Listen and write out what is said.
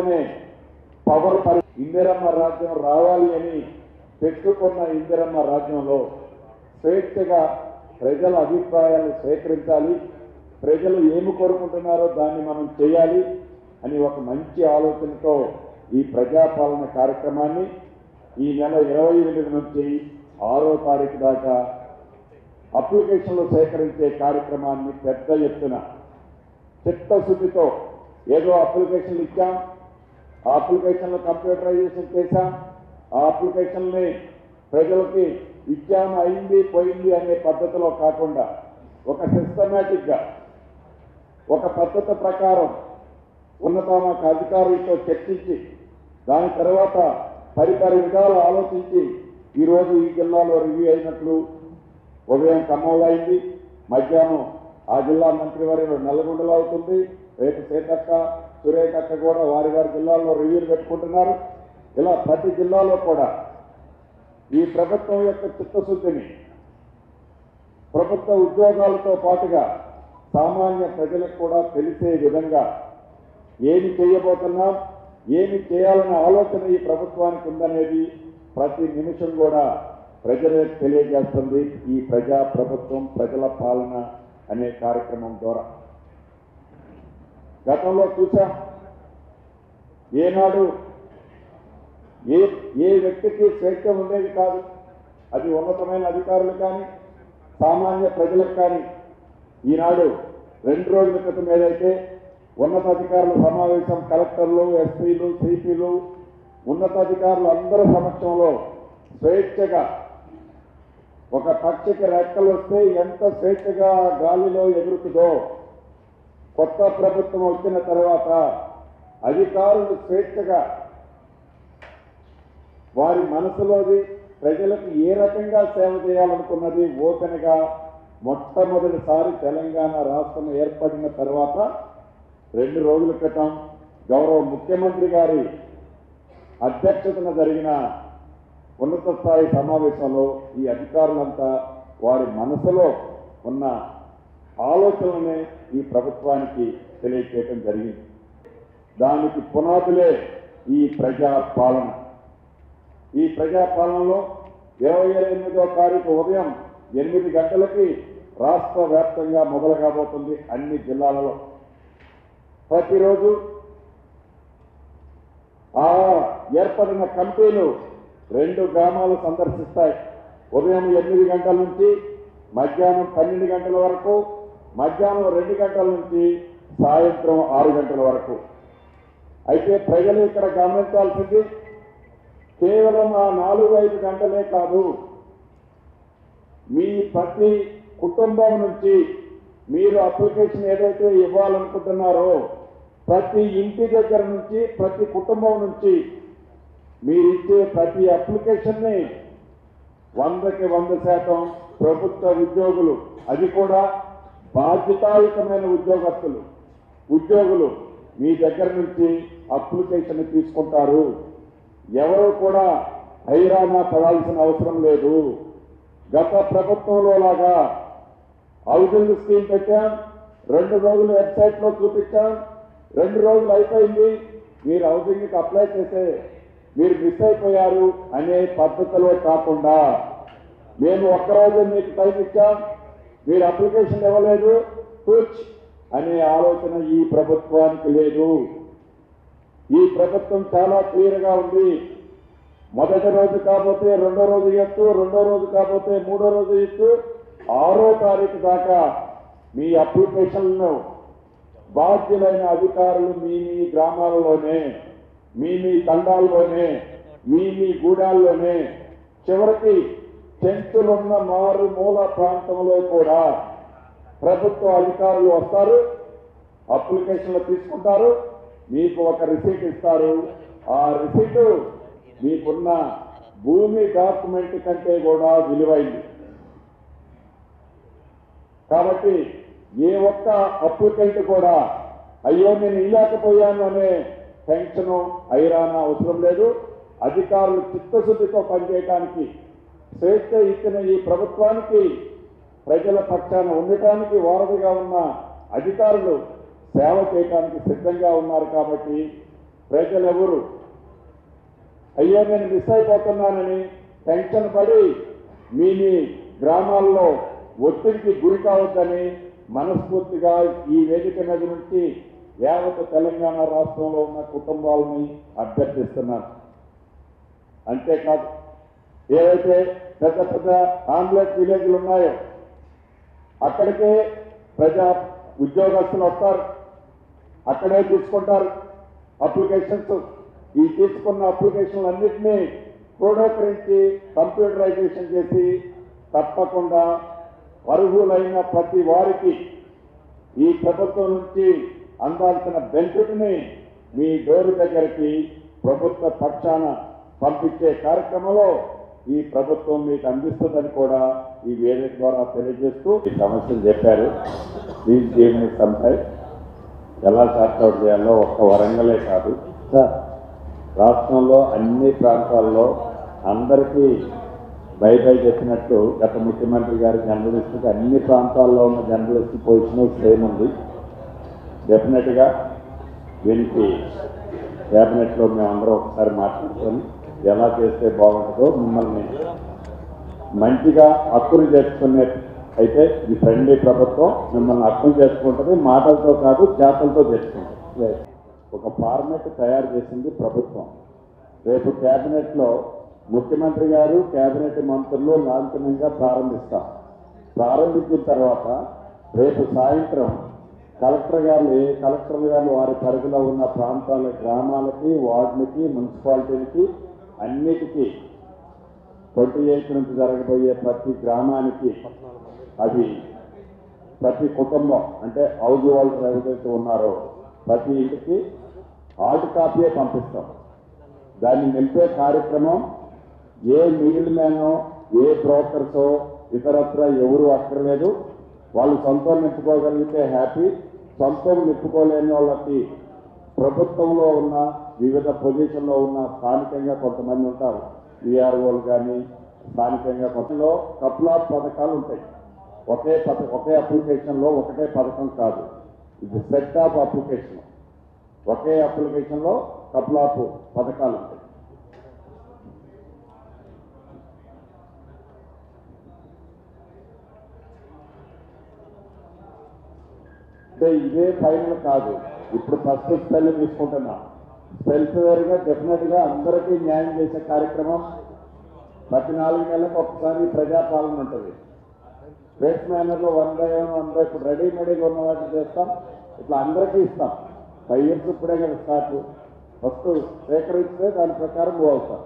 అనే పవర్ పరి ఇందిరమ్మ రాజ్యం రావాలి అని పెట్టుకున్న ఇందిరమ్మ రాజ్యంలో స్వేచ్ఛగా ప్రజల అభిప్రాయాలు స్వీకరించాలి ప్రజలు ఏమి కోరుకుంటున్నారో దాన్ని మనం చేయాలి అని ఒక మంచి ఆలోచనతో ఈ ప్రజాపాలన కార్యక్రమాన్ని ఈ నెల ఇరవై ఎనిమిది నుంచి ఆరో తారీఖు దాకా అప్లికేషన్లు సేకరించే కార్యక్రమాన్ని పెద్ద ఎత్తున చిత్తశుద్ధితో ఏదో అప్లికేషన్లు ఇచ్చాం. ఆ అప్లికేషన్లు కంప్యూటరైజేషన్ చేశాం. ఆ అప్లికేషన్ని ప్రజలకి ఇచ్చాం అయింది పోయింది అనే పద్ధతిలో కాకుండా ఒక సిస్టమేటిక్గా ఒక పద్ధతి ప్రకారం ఉన్నతామాక అధికారులతో చర్చించి దాని తర్వాత పరిపరి విధాలు ఆలోచించి ఈరోజు ఈ జిల్లాలో రివ్యూ అయినట్లు ఉదయం ఖమ్మంలో అయింది. మధ్యాహ్నం ఆ జిల్లా మంత్రివర్యులు నల్లగొండలో అవుతుంది. రేపు సీతక్క సురేఖక్క కూడా వారి వారి జిల్లాల్లో రివ్యూలు పెట్టుకుంటున్నారు. ఇలా ప్రతి జిల్లాలో కూడా ఈ ప్రభుత్వం యొక్క చిత్తశుద్ధిని ప్రభుత్వ ఉద్యోగాలతో పాటుగా సామాన్య ప్రజలకు కూడా తెలిసే విధంగా ఏమి చేయబోతున్నాం ఏమి చేయాలనే ఆలోచన ఈ ప్రభుత్వానికి ఉందనేది ప్రతి నిమిషం కూడా ప్రజలే తెలియజేస్తుంది ఈ ప్రజా ప్రభుత్వం ప్రజల పాలన అనే కార్యక్రమం ద్వారా. గతంలో చూసా ఏనాడు ఏ ఏ వ్యక్తికి స్వేచ్ఛ ఉండేది కాదు. అది ఉన్నతమైన అధికారులు కానీ సామాన్య ప్రజలకు కానీ ఈనాడు రెండు రోజుల క్రితం ఏదైతే ఉన్నతాధికారుల సమావేశం కలెక్టర్లు ఎస్పీలు సిపిలు ఉన్నతాధికారులు అందరి సమక్షంలో స్వేచ్ఛగా ఒక పక్షికి రెక్కలు వస్తే ఎంత స్వేచ్ఛగా గాలిలో ఎగురుతుందో కొత్త ప్రభుత్వం వచ్చిన తర్వాత అధికారులు స్వేచ్ఛగా వారి మనసులోది ప్రజలకు ఏ రకంగా సేవ చేయాలనుకున్నది ఓపెన్గా మొట్టమొదటిసారి తెలంగాణ రాష్ట్రం ఏర్పడిన తర్వాత రెండు రోజుల క్రితం గౌరవ ముఖ్యమంత్రి గారి అధ్యక్షతన జరిగిన ఉన్నత స్థాయి సమావేశంలో ఈ అధికారులంతా వారి మనసులో ఉన్న ఆలోచనలనే ఈ ప్రభుత్వానికి తెలియచేయటం జరిగింది. దానికి పునాదులే ఈ ప్రజాపాలన. ఈ ప్రజాపాలనలో ఇరవై ఎనిమిదో తారీఖు ఉదయం ఎనిమిది గంటలకి రాష్ట్ర వ్యాప్తంగా మొదలు కాబోతుంది అన్ని జిల్లాలలో. ప్రతిరోజు ఆ ఏర్పడిన కమిటీలు రెండు గ్రామాలు సందర్శిస్తాయి. ఉదయం ఎనిమిది గంటల నుంచి మధ్యాహ్నం పన్నెండు గంటల వరకు మధ్యాహ్నం రెండు గంటల నుంచి సాయంత్రం ఆరు గంటల వరకు. అయితే ప్రజలు ఇక్కడ గమనించాల్సింది కేవలం ఆ నాలుగు ఐదు గంటలే కాదు. మీ ప్రతి కుటుంబం నుంచి మీరు అప్లికేషన్ ఏదైతే ఇవ్వాలనుకుంటున్నారో ప్రతి ఇంటి దగ్గర నుంచి ప్రతి కుటుంబం నుంచి మీరు ఇచ్చే ప్రతి అప్లికేషన్ని వందకి వంద శాతం ప్రభుత్వ ఉద్యోగులు అది కూడా బాధ్యతాయుతమైన ఉద్యోగస్తులు ఉద్యోగులు మీ దగ్గర నుంచి అప్లికేషన్ తీసుకుంటారు. ఎవరు కూడా హైరానా పడాల్సిన అవసరం లేదు. గత ప్రభుత్వంలో లాగా హౌసింగ్ స్కీమ్ పెట్టాం రెండు రోజులు వెబ్సైట్లో చూపించాం రెండు రోజులు అయిపోయింది. మీరు హౌసింగ్కి అప్లై చేసే మీరు మిస్ అయిపోయారు అనే పద్ధతిలో కాకుండా మేము ఒక్కరోజు మీకు టైం ఇచ్చాం. మీరు అప్లికేషన్ ఇవ్వలేదు కూర్చ్ అనే ఆలోచన ఈ ప్రభుత్వానికి లేదు. ఈ ప్రభుత్వం చాలా క్లియర్గా ఉంది. మొదటి రోజు కాకపోతే రెండో రోజు ఎత్తు రెండో రోజు కాకపోతే మూడో రోజు ఎత్తు ఆరో తారీఖు దాకా మీ అప్లికేషన్లను బాధ్యులైన అధికారులు మీ మీ గ్రామాలలోనే మీ మీ తండాల్లోనే మీ మీ గూడాల్లోనే చివరికి చెంచులున్న మారు మూల ప్రాంతంలో కూడా ప్రభుత్వ అధికారులు వస్తారు అప్లికేషన్లు తీసుకుంటారు మీకు ఒక రిసీట్ ఇస్తారు. ఆ రిసీట్ మీకున్న భూమి డాక్యుమెంట్ కంటే కూడా విలువైంది. కాబట్టి ఏ ఒక్క అప్లికెంట్ కూడా అయ్యో నేను ఇవ్వలేకపోయాను అనే టెన్షన్ ఐరానా అవసరం లేదు. అధికారులు చిత్తశుద్ధితో పనిచేయడానికి స్వేచ్ఛ ఇచ్చిన ఈ ప్రభుత్వానికి ప్రజల పక్షాన ఉండటానికి వారధిగా ఉన్న అధికారులు సేవ చేయడానికి సిద్ధంగా ఉన్నారు కాబట్టి ప్రజలు ఎవరు అయ్యో నేను మిస్ అయిపోతున్నానని టెన్షన్ పడి మీ మీ గ్రామాల్లో ఒత్తిడికి గురి కావద్దని మనస్ఫూర్తిగా ఈ వేదిక మీద నుంచి యావత్ తెలంగాణ రాష్ట్రంలో ఉన్న కుటుంబాలని అభ్యర్థిస్తున్నారు అంతేకాదు ఏవైతే పెద్ద పెద్ద ఆమ్లెట్ విలేజ్లు ఉన్నాయో అక్కడికే ప్రజా ఉద్యోగస్తులు వస్తారు. అక్కడే తీసుకుంటారు అప్లికేషన్స్. ఈ తీసుకున్న అప్లికేషన్లు అన్నింటినీ క్రోడీకరించి కంప్యూటరైజేషన్ చేసి తప్పకుండా అర్హులైన ప్రతి వారికి ఈ ప్రభుత్వం నుంచి అందాల్సిన బెనిఫిట్ని మీ డోరు దగ్గరికి ప్రభుత్వ పక్షాన పంపించే కార్యక్రమంలో ఈ ప్రభుత్వం మీకు అందిస్తుందని కూడా ఈ వేదిక ద్వారా తెలియజేస్తూ ఈ సమస్యలు చెప్పారు. సమ్ టైం ఎలా సార్ట్అవుట్ చేయాలో ఒక్క వరంగలే కాదు. సార్. రాష్ట్రంలో అన్ని ప్రాంతాల్లో అందరికీ బై బై చెప్పినట్టు గత ముఖ్యమంత్రి గారి జర్నలిస్ట్కి అన్ని ప్రాంతాల్లో ఉన్న జర్నలిస్ట్ పొజిషన్ సేమ్ ఉంది. డెఫినెట్గా దీనికి క్యాబినెట్లో మేమందరం ఒకసారి మాట్లాడుకొని ఎలా చేస్తే బాగుంటుందో మిమ్మల్ని మంచిగా హక్కులు చేసుకునే అయితే ఈ ఫ్రెండ్లీ ప్రభుత్వం మిమ్మల్ని హక్కులు చేసుకుంటుంది మాటలతో కాదు చేతలతో చేసుకుంటుంది ఒక ఫార్మెట్ తయారు చేసింది ప్రభుత్వం. రేపు క్యాబినెట్లో ముఖ్యమంత్రి గారు క్యాబినెట్ మంత్రులు లాంఛనంగా ప్రారంభిస్తాం ప్రారంభించిన తర్వాత రేపు సాయంత్రం కలెక్టర్ గారు ఏ కలెక్టర్ గారు వారి పరిధిలో ఉన్న ప్రాంతాల గ్రామాలకి వార్డులకి మున్సిపాలిటీలకి అన్నిటికీ ట్వంటీ ఎయిట్ నుంచి జరగబోయే ప్రతి గ్రామానికి అది ప్రతి కుటుంబం అంటే హౌస్ హోల్డర్ ఎవరైతే ఉన్నారో ప్రతి ఇంటికి హార్డ్ కాపీయే పంపిస్తాం. దాన్ని నింపే కార్యక్రమం ఏ మిడిల్ మ్యానో ఏ బ్రోకర్సో ఇతరత్ర ఎవరు అక్కర్లేదు. వాళ్ళు సొంతం నింపుకోగలిగితే హ్యాపీ సొంతం నింపుకోలేని వాళ్ళకి ప్రభుత్వంలో ఉన్న వివిధ పొజిషన్లో ఉన్న స్థానికంగా కొంతమంది ఉంటారు. ఈఆర్ఓలు కానీ స్థానికంగా కొత్తలో కప్లా పథకాలు ఉంటాయి. ఒకే పథ ఒకే అప్లికేషన్లో ఒకటే పథకం కాదు. ఇది సెట్ ఆఫ్ అప్లికేషన్ ఒకే అప్లికేషన్లో కపుల్ పథకాలు ఉంటాయి. అంటే ఇదే ఫైనల్ కాదు. ఇప్పుడు ఫస్ట్ స్పెల్ తీసుకుంటున్నాం? స్పెల్స్ వేరుగా డెఫినెట్ అందరికీ న్యాయం చేసే కార్యక్రమం ప్రతి నాలుగు నెలలకు ఒకసారి ప్రజాపాలన ఉంటుంది. Space మేనర్లో one by one one by ఇప్పుడు రెడీమేడ్గా ఉన్న వాటిని చేస్తాం? ఇట్లా అందరికీ ఇస్తాం. ఫైవ్ ఇయర్స్ ఇప్పుడే కదా స్టార్ట్ ఫస్ట్ సేకరిస్తే దాని ప్రకారం పోతాం